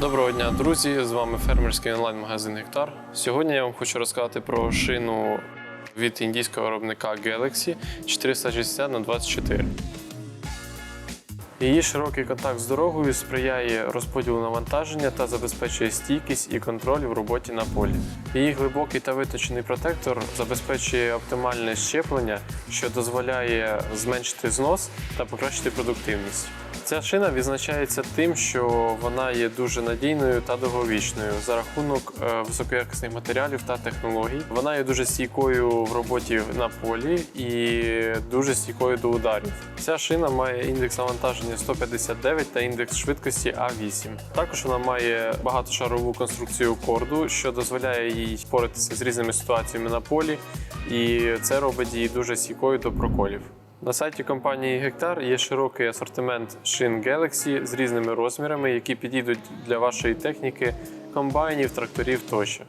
Доброго дня, друзі! З вами фермерський онлайн-магазин Гектар. Сьогодні я вам хочу розказати про шину від індійського виробника Galaxy 460 на 24 Її широкий контакт з дорогою сприяє розподілу навантаження та забезпечує стійкість і контроль в роботі на полі. Її глибокий та виточений протектор забезпечує оптимальне щеплення, що дозволяє зменшити знос та покращити продуктивність. Ця шина відзначається тим, що вона є дуже надійною та довговічною за рахунок е, високоякісних матеріалів та технологій. Вона є дуже стійкою в роботі на полі і дуже стійкою до ударів. Ця шина має індекс навантаження 159 та індекс швидкості А8. Також вона має багатошарову конструкцію корду, що дозволяє їй впоратися з різними ситуаціями на полі, і це робить її дуже стійкою до проколів. На сайті компанії Гектар є широкий асортимент шин Galaxy з різними розмірами, які підійдуть для вашої техніки, комбайнів, тракторів тощо.